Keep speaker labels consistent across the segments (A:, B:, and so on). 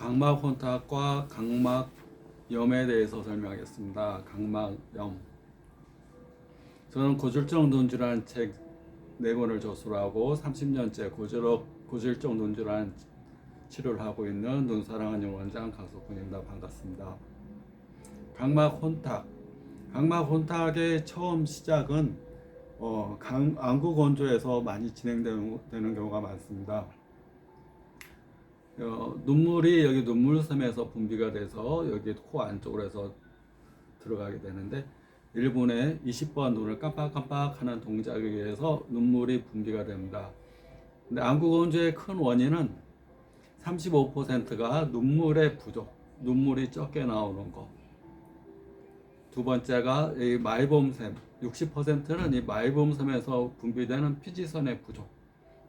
A: 각막 혼탁과 각막염에 대해서 설명하겠습니다. 각막염. 저는 고질적 눈주라는 책네 권을 저수로 하고 30년째 고질적 고질적 눈주라는 치료를 하고 있는 눈사랑하는 원장 강석훈입니다. 반갑습니다. 각막 혼탁. 각막 혼탁의 처음 시작은 어, 강, 안구 건조에서 많이 진행되는 되는 경우가 많습니다. 어, 눈물이 여기 눈물섬에서 분비가 돼서 여기 코 안쪽으로 해서 들어가게 되는데 1분에 20번 눈을 깜빡깜빡하는 동작에 의해서 눈물이 분비가 됩니다. 근데 안구 건조의 큰 원인은 35%가 눈물의 부족, 눈물이 적게 나오는 거. 두 번째가 이 마이봄샘, 60%는 이 마이봄샘에서 분비되는 피지선의 부족.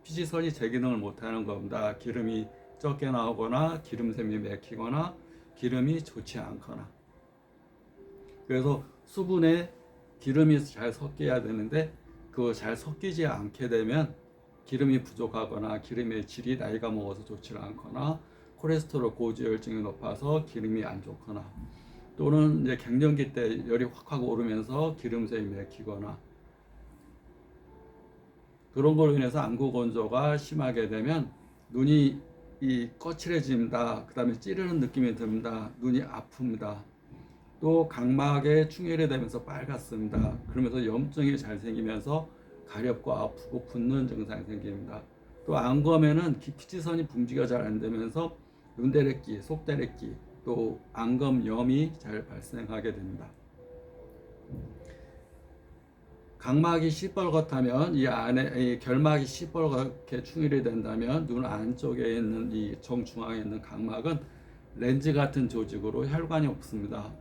A: 피지선이 제 기능을 못하는 겁니다. 기름이 적게 나오거나 기름샘이 맥히거나 기름이 좋지 않거나. 그래서 수분에 기름이 잘 섞여야 되는데 그잘 섞이지 않게 되면 기름이 부족하거나 기름의 질이 나이가 먹어서 좋지 않거나 콜레스테롤 고지혈증이 높아서 기름이 안 좋거나 또는 이제 갱년기 때 열이 확확 오르면서 기름샘이 맥히거나 그런 걸로 인해서 안구 건조가 심하게 되면 눈이 이 거칠해집니다. 그 다음에 찌르는 느낌이 듭니다. 눈이 아픕니다. 또 각막에 충혈이 되면서 빨갛습니다. 그러면서 염증이 잘 생기면서 가렵고 아프고 붓는 증상이 생깁니다. 또 안검에는 피지선이 분비가 잘 안 되면서 눈대래끼, 속대래끼, 또 안검염이 잘 발생하게 됩니다. 각막이 시뻘겋다면 이 안에 이 결막이 시뻘겋게 충혈이 된다면 눈 안쪽에 있는 이 정중앙에 있는 각막은 렌즈 같은 조직으로 혈관이 없습니다.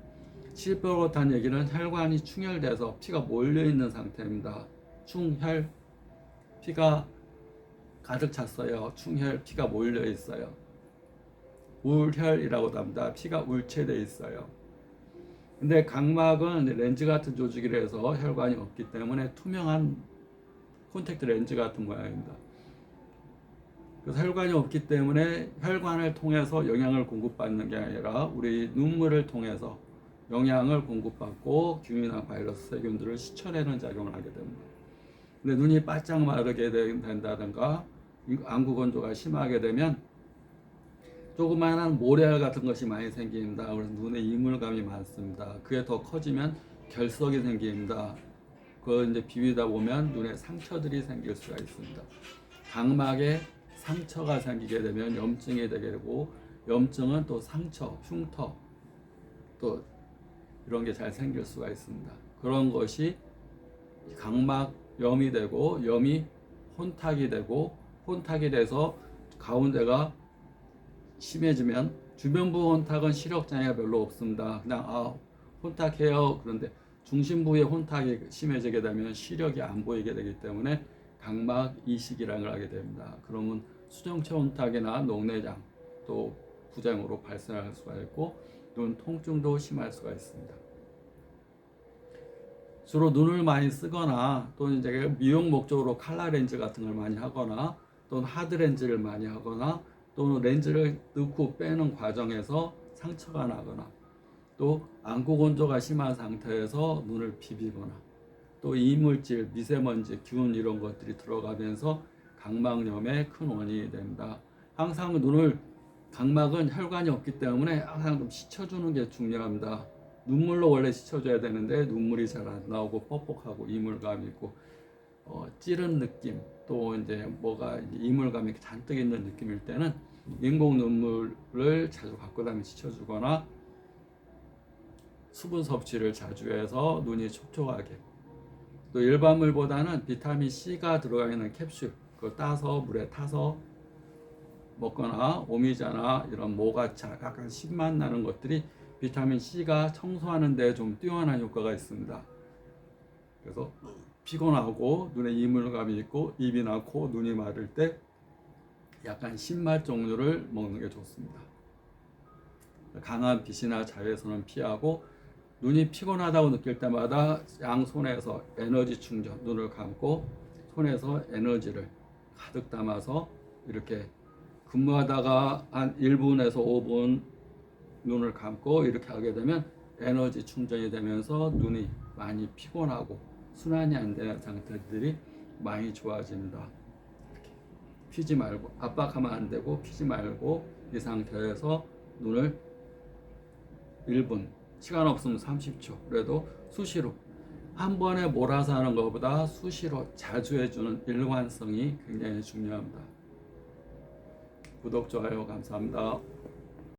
A: 시뻘겋다는 얘기는 혈관이 충혈돼서 피가 몰려 있는 상태입니다. 충혈 피가 가득 찼어요. 충혈 피가 몰려 있어요. 울혈이라고도 합니다. 피가 울체돼 있어요. 근데 각막은 렌즈 같은 조직이라서 혈관이 없기 때문에 투명한 콘택트 렌즈 같은 모양입니다. 그래서 혈관이 없기 때문에 혈관을 통해서 영양을 공급받는 게 아니라 우리 눈물을 통해서 영양을 공급받고 균이나 바이러스 세균들을 씻어내는 작용을 하게 됩니다. 근데 눈이 바짝 마르게 된다든가 안구 건조가 심하게 되면 조그마한 모래알 같은 것이 많이 생깁니다. 그래서 눈에 이물감이 많습니다. 그게 더 커지면 결석이 생깁니다. 그걸 이제 비비다 보면 눈에 상처들이 생길 수가 있습니다. 각막에 상처가 생기게 되면 염증이 되게 되고 염증은 또 상처, 흉터 또 이런 게 잘 생길 수가 있습니다. 그런 것이 각막염이 되고 염이 혼탁이 되고 혼탁이 돼서 가운데가 심해지면 주변부 혼탁은 시력 장애가 별로 없습니다. 그냥 아 혼탁해요. 그런데 중심부의 혼탁이 심해지게 되면 시력이 안 보이게 되기 때문에 각막 이식이라는 걸 하게 됩니다. 그러면 수정체 혼탁이나 녹내장 또 부작용으로 발생할 수가 있고 눈 통증도 심할 수가 있습니다. 주로 눈을 많이 쓰거나 또는 이제 미용 목적으로 칼라 렌즈 같은 걸 많이 하거나 또는 하드 렌즈를 많이 하거나 또는 렌즈를 넣고 빼는 과정에서 상처가 나거나 또 안구 건조가 심한 상태에서 눈을 비비거나 또 이물질, 미세먼지, 균 이런 것들이 들어가면서 각막염의 큰 원인이 됩니다. 항상 눈을 각막은 혈관이 없기 때문에 항상 좀 씻어주는 게 중요합니다. 눈물로 원래 씻어줘야 되는데 눈물이 잘 안 나오고 뻑뻑하고 이물감이 있고 어, 찌른 느낌 또 이제 뭐가 이물감이 잔뜩 있는 느낌일 때는 인공 눈물을 자주 갖고 다니면 씻어주거나 수분 섭취를 자주 해서 눈이 촉촉하게 또 일반 물보다는 비타민 C가 들어가 있는 캡슐 그걸 따서 물에 타서 먹거나 오미자나 이런 모가차 약간 신맛 나는 것들이 비타민 C가 청소하는 데 좀 뛰어난 효과가 있습니다. 그래서 피곤하고 눈에 이물감이 있고 입이나 코, 눈이 마를 때 약간 신맛 종류를 먹는 게 좋습니다. 강한 빛이나 자외선은 피하고 눈이 피곤하다고 느낄 때마다 양손에서 에너지 충전, 눈을 감고 손에서 에너지를 가득 담아서 이렇게 근무하다가 한 1분에서 5분 눈을 감고 이렇게 하게 되면 에너지 충전이 되면서 눈이 많이 피곤하고 순환이 안 되는 상태들이 많이 좋아집니다. 피지 말고 압박하면 안 되고 피지 말고 이 상태에서 눈을 1분 시간 없으면 30초 그래도 수시로 한 번에 몰아서 하는 것보다 수시로 자주 해주는 일관성이 굉장히 중요합니다. 구독 좋아요 감사합니다.